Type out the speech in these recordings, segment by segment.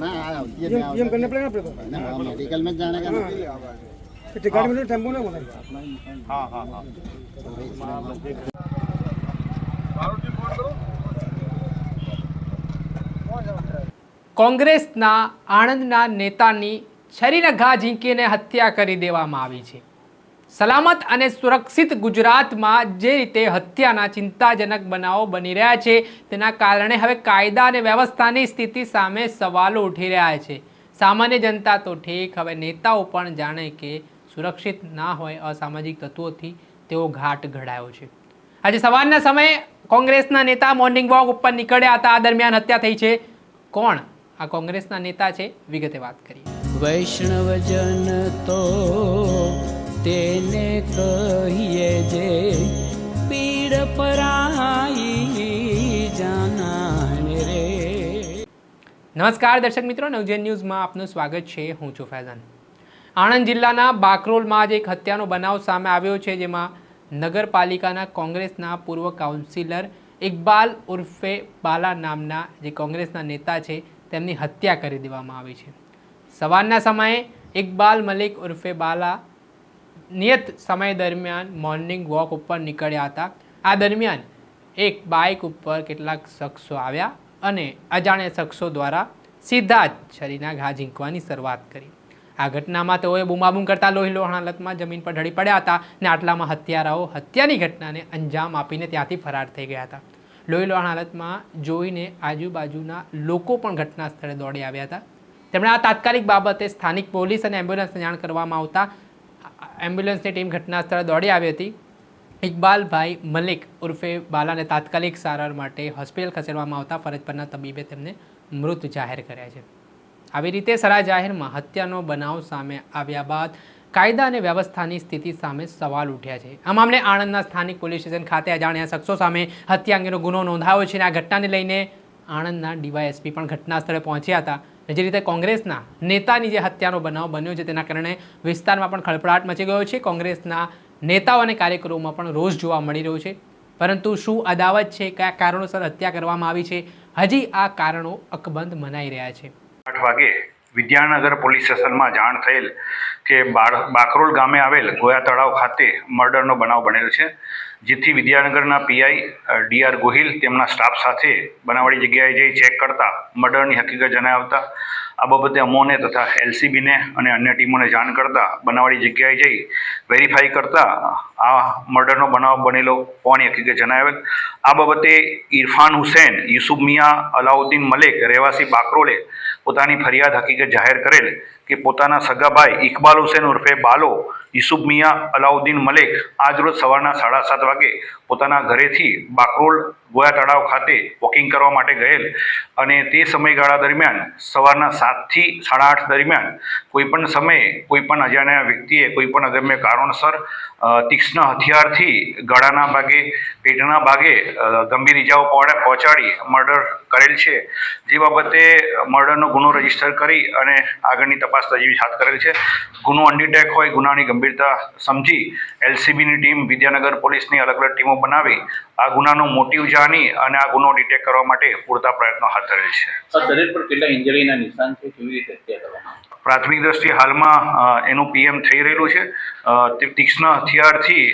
ना आ, ये ये मैं ये हम करने पड़ेगा अपने को ना, हाँ, मेडिकल में जाने का ना फिर गाड़ी में टेम्पो ना बोला હા હા હા કોંગ્રેસના આણંદના નેતાની છરીના ઘા ઝીંકીને હત્યા કરી દેવામાં આવી છે સલામત અને સુરક્ષિત ગુજરાતમાં જે રીતે હત્યાના ચિંતાજનક બનાવો બની રહ્યા છે, તેના કારણે હવે કાયદા અને વ્યવસ્થાની સ્થિતિ સામે સવાલો ઉઠી રહ્યા છે. સામાન્ય જનતા તો ઠીક, હવે નેતાઓ પણ જાણે કે સુરક્ષિત ના હોય અસામાજિક તત્વોથી તેઓ ઘાટ ઘડાયો છે. આજે સવારના સમયે કોંગ્રેસના નેતા મોર્નિંગ વોક ઉપર નીકળ્યા હતા. આ દરમિયાન હત્યા થઈ છે. કોણ? આ કોંગ્રેસના નેતા છે. વિગતે વાત કરીએ. વૈષ્ણવજન તો તેને કહીએ જે પીડ પરાઈ જાનાને રે. નમસ્કાર દર્શક મિત્રો, નવજેન ન્યૂઝમાં આપનું સ્વાગત છે. હું છું ફૈઝાન. આણંદ જિલ્લાના બાકરોલમાં જ એક હત્યાનો બનાવ સામે આવ્યો છે, જેમાં નગરપાલિકાના કોંગ્રેસના પૂર્વ કાઉન્સિલર ઇકબાલ ઉર્ફે બાલા નામના જે કોંગ્રેસના નેતા છે, તેમની હત્યા કરી દેવામાં આવી છે. સવારના સમયે ઇકબાલ મલિક ઉર્ફે બાલા નિયત સમય દરમિયાન મોર્નિંગ વોક ઉપર નીકળ્યા હતા. આ દરમિયાન એક બાઇક ઉપર કેટલાક શખ્સો આવ્યા અને અજાણ્યા શખ્સો દ્વારા સીધા જ છરીના ઘા ઝીંકવાની શરૂઆત કરી. આ ઘટનામાં તેઓએ બૂમાબૂમ કરતા લોહી લોહણ હાલતમાં જમીન પર ઢળી પડ્યા હતા અને આટલામાં હત્યારાઓ હત્યાની ઘટનાને અંજામ આપીને ત્યાંથી ફરાર થઈ ગયા હતા. લોહી લોહણ હાલતમાં જોઈને આજુબાજુના લોકો પણ ઘટના સ્થળે દોડી આવ્યા હતા. તેમણે આ તાત્કાલિક બાબતે સ્થાનિક પોલીસ અને એમ્બ્યુલન્સને જાણ કરવામાં આવતા એમ્બ્યુલન્સની ટીમ ઘટના સ્થળે દોડી આવી હતી. ઇકબાલભાઈ મલિક ઉર્ફે બાલાને તાત્કાલિક સારવાર માટે હોસ્પિટલ ખસેડવામાં આવતા ફરજ પરના તબીબે તેમને મૃત જાહેર કર્યા છે. આવી રીતે સરા જાહેરમાં હત્યાનો બનાવ સામે આવ્યા બાદ કાયદા અને વ્યવસ્થાની સ્થિતિ સામે સવાલ ઉઠ્યા છે. આ મામલે આણંદના સ્થાનિક પોલીસ સ્ટેશન ખાતે અજાણ્યા શખ્સો સામે હત્યા અંગેનો ગુનો નોંધાયો છે અને આ ઘટનાને લઈને આણંદના ડીવાયએસપી પણ ઘટના સ્થળે પહોંચ્યા હતા. જે રીતે કોંગ્રેસના નેતાની જે હત્યાનો બનાવ બન્યો છે, તેના કારણે વિસ્તારમાં પણ ખળભળાટ મચી ગયો છે. કોંગ્રેસના નેતાઓ અને કાર્યકરોમાં પણ રોષ જોવા મળી રહ્યો છે. પરંતુ શું અદાવત છે, કયા કારણોસર હત્યા કરવામાં આવી છે? હજી આ કારણો અકબંધ મનાઈ રહ્યા છે. આઠ વાગે વિદ્યાનગર પોલીસ સ્ટેશનમાં જાણ થયેલ કે બાકરોલ ગામે આવેલ ગોયા તળાવ ખાતે મર્ડરનો બનાવ બનેલો છે. જેથી વિદ્યાનગરના પીઆઈ ડીઆર ગોહિલ તેમના સ્ટાફ સાથે બનાવાળી જગ્યાએ જઈ ચેક કરતા, મર્ડરની હકીકત જણાવતા, આ બાબતે અમોને તથા એલસીબીને અને અન્ય ટીમોને જાણ કરતા બનાવાળી જગ્યાએ જઈ વેરીફાઈ કરતા આ મર્ડરનો બનાવ બનેલો હોવાની હકીકત જણાવેલ. આ બાબતે ઇરફાન હુસેન, યુસુફ મિયા, અલાઉદ્દીન મલેક, રહેવાસી બાકરોલે પોતાની ફરિયાદ હકીકત જાહેર કરેલ કે પોતાના સગાભાઈ ઇકબાલ હુસેન ઉર્ફે બાલો યુસુફ મિયા અલાઉદ્દીન મલેક આજરોજ સવારના સાડા સાત વાગે પોતાના ઘરેથી બાકરોલ ગોયા તળાવ ખાતે વોકિંગ કરવા માટે ગયેલ. અને તે સમયગાળા દરમિયાન સવારના સાતથી સાડા આઠ દરમિયાન કોઈપણ સમયે કોઈપણ અજાણ્યા વ્યક્તિએ કોઈપણ અગમ્ય કારણસર તીક્ષ્ણ હથિયારથી ગળાના ભાગે, પેટના ભાગે ગંભીર ઇજાઓ પહોંચા- પહોંચાડી મર્ડર કરેલ છે. જે બાબતે મર્ડરનો ગુનો રજિસ્ટર કરી અને આગળની તપાસ તજવીજ હાથ કરેલ છે. ગુનો અનડિટેક હોય, ગુનાની ગંભીરતા સમજી એલસીબીની ટીમ વિદ્યાનગર પોલીસની અલગ અલગ ટીમો બનાવી આ ગુનાનો મોટિવ જાણી અને આ ગુનો ડિટેક્ટ કરવા માટે પૂરતા પ્રયત્નો હાથ ધરેલ છે. શરીર પર કેટલા ઇન્જરીના નિશાન છે? કેવી રીતે હત્યા કરવામાં? પ્રાથમિક દ્રષ્ટિએ હાલમાં એનું પીએમ થઈ રહેલું છે. તે તીક્ષ્ણ હથિયારથી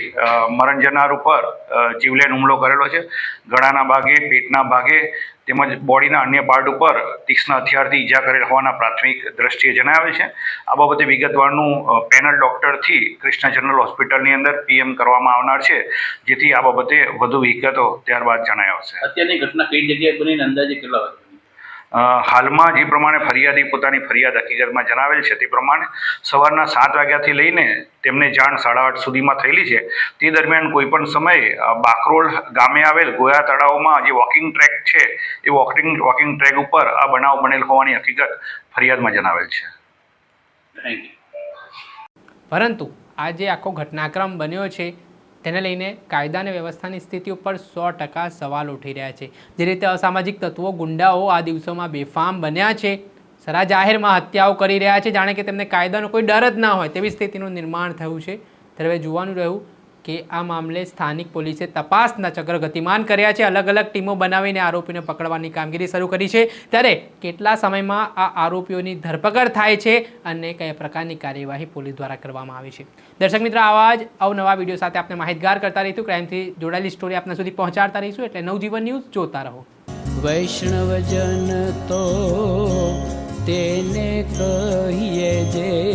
મરણ જનાર ઉપર જીવલેણ હુમલો કરેલો છે. ગળાના ભાગે, પેટના ભાગે તેમજ બોડીના અન્ય પાર્ટ ઉપર તીક્ષ્ણ હથિયારથી ઈજા કરેલ હોવાના પ્રાથમિક દ્રષ્ટિએ જણાવે છે. આ બાબતે વિગતવારનું પેનલ ડોક્ટરથી કૃષ્ણ જનરલ હોસ્પિટલની અંદર પીએમ કરવામાં આવનાર છે, જેથી આ બાબતે વધુ વિગતો ત્યારબાદ જણાય આવશે. અત્યારની ઘટના કઈ જગ્યાએ બનીને અંદાજે કેટલા વાગે? હાલમાં જે પ્રમાણે ફરિયાદી પોતાની ફરિયાદ હકીકતમાં જણાવેલ છે. તે પ્રમાણે સવારના સાત વાગ્યાથી લઈને તેમને જાણ સાડા આઠ સુધીમાં થયેલી છે. તે દરમિયાન કોઈપણ સમયે બાકરોલ ગામે આવેલ ગોયા તળાવમાં જે વોકિંગ ટ્રેક છે એ વોકિંગ વોકિંગ ટ્રેક ઉપર આ બનાવ બનેલ હોવાની હકીકત ફરિયાદમાં જણાવેલ છે. પરંતુ આ જે આખો ઘટનાક્રમ બન્યો છે તેને લઈને કાયદા અને વ્યવસ્થાની સ્થિતિ ઉપર સો ટકા સવાલ ઉઠી રહ્યા છે. જે રીતે અસામાજિક તત્વો ગુંડાઓ આ દિવસોમાં બેફામ બન્યા છે. સરા જાહેરમાં હત્યાઓ કરી રહ્યા છે. જાણે કે તેમને કાયદાનો કોઈ ડર જ ના હોય તેવી સ્થિતિનું નિર્માણ થયું છે. ત્યારે જોવાનું રહ્યું કે આ મામલે સ્થાનિક પોલીસે તપાસના ચક્ર ગતિમાન કર્યા છે. અલગ અલગ ટીમો બનાવીને આરોપીને પકડવાની કામગીરી શરૂ કરી છે. ત્યારે કેટલા સમયમાં આ આરોપીઓની ધરપકડ થાય છે અને કયા પ્રકારની કાર્યવાહી પોલીસ દ્વારા કરવામાં આવી છે. દર્શક મિત્રો, આવા જ અવનવા વીડિયો સાથે આપણે માહિતગાર કરતા રહીશું. ક્રાઇમથી જોડાયેલી સ્ટોરી આપના સુધી પહોંચાડતા રહીશું. એટલે નવજીવન ન્યૂઝ જોતા રહો. વૈષ્ણવજન તો તેને કહીએ જે